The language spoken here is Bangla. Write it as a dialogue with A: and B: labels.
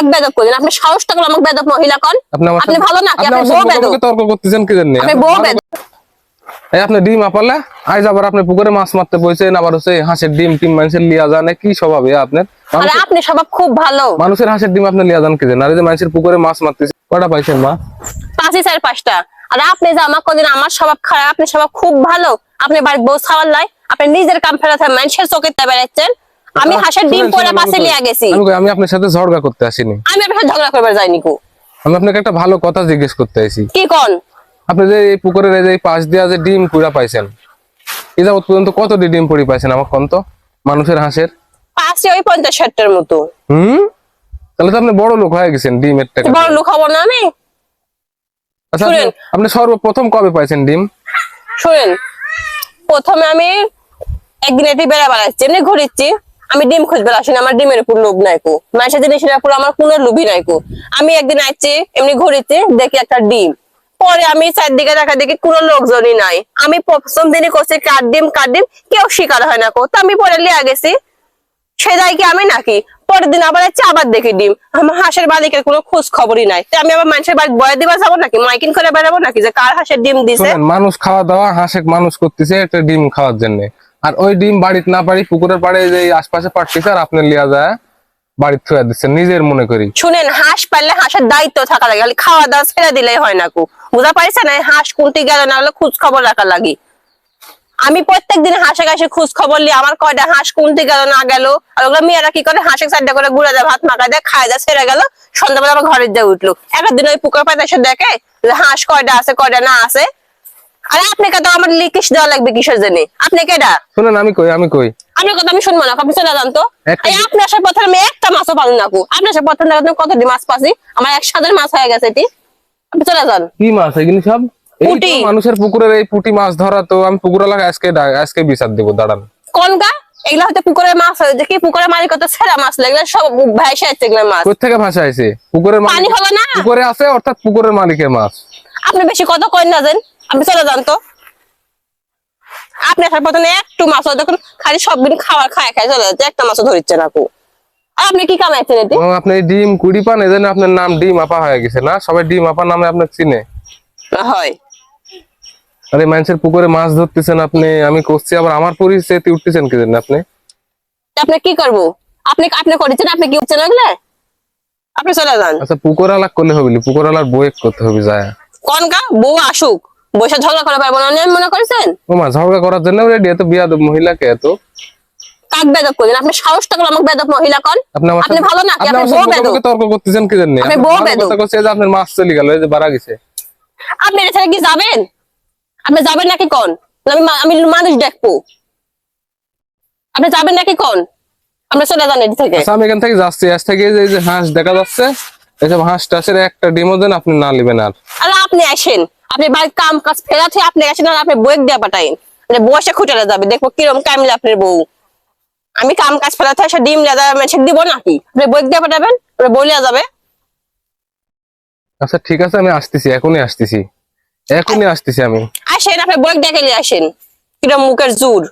A: কাক বেদক করেন আপনি সাহসটা করলে আমাকে বেদক মহিলা কন।
B: আপনি
A: ভালো
B: আপনি
A: বউ বেদক।
B: তর্ক করতেছেন কি জন্য
A: আপনি বউ বেদক।
B: এই আপনি ডিম আপালে আজ আবার আপনি পুকুরে মাছ মারতে বসেছেন আবার হচ্ছে হাঁসের ডিম টিম মানুষের লিয়া জানে কি স্বভাব আপনার?
A: আরে আপনি স্বভাব খুব ভালো।
B: মানুষের হাঁসের ডিম আপনি লিয়া জান কি জন্য আর যে মানুষের পুকুরে মাছ মারতেছে কটা পাইছেন মা?
A: পাঁচই চার পাঁচটা। আর আপনি যে আমার কোনদিন আমার স্বভাব খারাপ আপনি স্বভাব খুব ভালো। আপনি বাড়ির বউ খাওয়ার লাই আপনি নিজের কাম ফেরাতে মানুষের চোখে বেড়াচ্ছেন আমি হাঁসের ডিম পরে পাশে নিয়ে গেছি।
B: আমি আপনার সাথে ঝগড়া করতে আসিনি।
A: আমি আপনার সাথে ঝগড়া করবার যাইনি কু।
B: আমি আপনাকে একটা ভালো কথা জিজ্ঞেস করতে আইছি।
A: কি কন?
B: আপনি যে এই পুকুরের এই যে পাশ দিয়া যে ডিম কুড়া পাইছেন এই যাবত পর্যন্ত কতটি ডিম পড়ি পাইছেন আমার কোন তো? মানুষের হাঁসের?
A: পাশে ওই পঞ্চাশ ষাটটার মতো।
B: হুম? তাহলে তো আপনি বড় লোক হয়ে গেছেন ডিমের টাকা
A: বড় লোক হব না আমি?
B: আচ্ছা আপনি-
A: শুনেন।
B: আপনি সর্বপ্রথম কবে পাইছেন ডিম?
A: শুনেন। প্রথমে আমি একদিন এটি বেড়া বেড়াচ্ছি এমনি ঘুরিচ্ছি আমি ডিম খুঁজবে আসি আমার ডিমের উপর লোভ নাই কো। মানুষের জিনিসের উপর আমার কোনো লোভই নাই কো। আমি একদিন আসছি এমনি ঘুরিচ্ছি দেখি একটা ডিম। পরে আমি চারদিকে দেখা দেখি কোনো লোকজনই নাই। আমি প্রথম দিনই করছি, কার ডিম কার ডিম, কেউ শিকার হয় না কো। তো আমি পরে লিয়ে গেছি, সে সেটাই কি আমি নাকি? পরের দিন আবার যাচ্ছি আবার দেখি ডিম। আমার হাঁসের মালিকের কোনো খোঁজ খবরই নাই। তো আমি আবার মানুষের বাড়ি বয়ে দিবা যাব নাকি? মাইকিং করে বেড়াবো নাকি? যে কার হাঁসের ডিম দিছে?
B: মানুষ খাওয়া দাওয়া হাঁসে মানুষ করতেছে, একটা ডিম খাওয়ার জন্য। আর ওই ডিম বাড়িতে না পারি, পুকুরের পাড়ে যে আশপাশে পাঠতেছে আর আপনি লিয়া যায় থুয়া দিচ্ছেন নিজের মনে করি।
A: শুনেন, হাঁস পারলে হাঁসের দায়িত্ব থাকা লাগে খাওয়া দাওয়া ছেড়ে দিলেই হয় না কু। বুঝা পারিছে না হাঁস না হলে খোঁজ খবর রাখা লাগি। আমি হাঁসে খোঁজ খবর আমার কয়টা হাঁস কুলতে গেল, না গেল, আর ওগুলো মেয়েরা কি করে? হাঁসের সাইডে করে ঘুরে দেয় ভাত মাখা দেয়, খায় দেয়, ছেড়ে গেল, সন্ধ্যাবেলা আমার ঘরের দিয়ে উঠল। একদিন ওই পুকুর পাতে এসে দেখে হাঁস কয়টা আছে, কয়টা না আছে। আরে আপনাকে তো আমার লিখিস দেওয়া লাগবে কিসের জন্য? আপনি কেডা?
B: শুনেন আমি কই আমি কই।
A: আপনার কথা আমি শুনব না আপনি চলে যান তো। এই আপনি আসার পথে আমি একটা মাছও পালি না আপনি আসার পথে দেখেন কতটি মাছ পাচ্ছি। আমার এক সাদের মাছ হয়ে গেছে এটি। আপনি চলে যান।
B: কি মাছ এগুলি সব?
A: পুঁটি।
B: মানুষের পুকুরের এই পুঁটি মাছ ধরা তো আমি পুকুর এলাকায় আজকে আজকে বিচার দেবো দাঁড়ান।
A: কোন গা? এগুলা হয়তো পুকুরের মাছ হয়। দেখি পুকুরের মালিক তো ছেড়া মাছ লাগলে সব ভাইসে যাচ্ছে এগুলো মাছ।
B: কোথা থেকে ভাষা আছে পুকুরের
A: পানি হবে না?
B: পুকুরে আছে অর্থাৎ পুকুরের মালিকের মাছ।
A: আপনি বেশি কত করেন না যেন। আপনি চলে যান তো। আপনি আসার পথে একটু মাছ দেখুন খালি সব দিন খাবার খায় খায় চলে যাচ্ছে। একটা মাছও ধরিচ্ছে না কু। আপনি কি কামাইছেন
B: ও, আপনি ডিম কুড়ি পান এজন্য আপনার নাম ডিম আপা হয়ে গেছে না? সবাই ডিম আপা নামে আপনার চিনে।
A: হয়।
B: আরে মানুষের পুকুরে মাছ ধরতেছেন আপনি। আমি করছি আবার আমার পরিস্থিতি উঠতেছেন কি জন্য আপনি
A: আপনি কি করব? আপনি আপনি করেছেন আপনি কি উঠছেন ওগুলো? আপনি চলে যান।
B: আচ্ছা পুকুর আলাক করলে হবে পুকুর আলার বই করতে হবে যায়।
A: কোন গা? বউ আসুক। বসে ঝগড়া করে পারব না। মনে করেছেন?
B: ও মা ঝগড়া করার জন্য রেডি এত বিয়া মহিলাকে এত?
A: কাক বেদক করেন আপনি সাহসটা করলে আমাকে বেদক মহিলা কন।
B: আপনি আমার
A: আপনি
B: সাথে-
A: ভালো নাকি?
B: আপনি
A: আপনি
B: আমার সাথে
A: বউ বেদক।
B: তর্ক করতেছেন কি জন্য
A: আপনি
B: আপনি
A: বউ
B: ভালো কথা কইছে যে আপনার মাছ চলে গেল এই যে বাড়া গেছে।
A: আপনি এটা ছেড়ে কি যাবেন? আপনি যাবেন নাকি কোন? আমি আমি মানুষ দেখব। আপনি যাবেন নাকি কোন? আমরা চলে যান থেকে।
B: আচ্ছা আমি এখান থেকে যাচ্ছি। আজ থেকে এই যে- হাঁস দেখা যাচ্ছে। হাঁস টাসের একটা ডিমও দেন আপনি না নেবেন আর
A: আপনি আসেন। আপনি বাড়ির কাম কাজ ফেরাতে আপনি আসেন আর আপনি বইক দিয়ে পাঠাইন। মানে বসে খুঁটালে যাবে। দেখব কিরম কামিলে আপনার বউ। আমি কাম কাজ ফেরাতে এসে ডিম লেদা মেছে দিব নাকি? আপনি বইক দিয়ে পাঠাবেন বলিয়া যাবে।
B: আচ্ছা ঠিক আছে আমি আসতেছি এখনই আসতেছি। এখনই আসতেছি আমি।
A: আসেন আপনি বইক দেখে নিয়ে আসেন। কিরম মুখের জোর।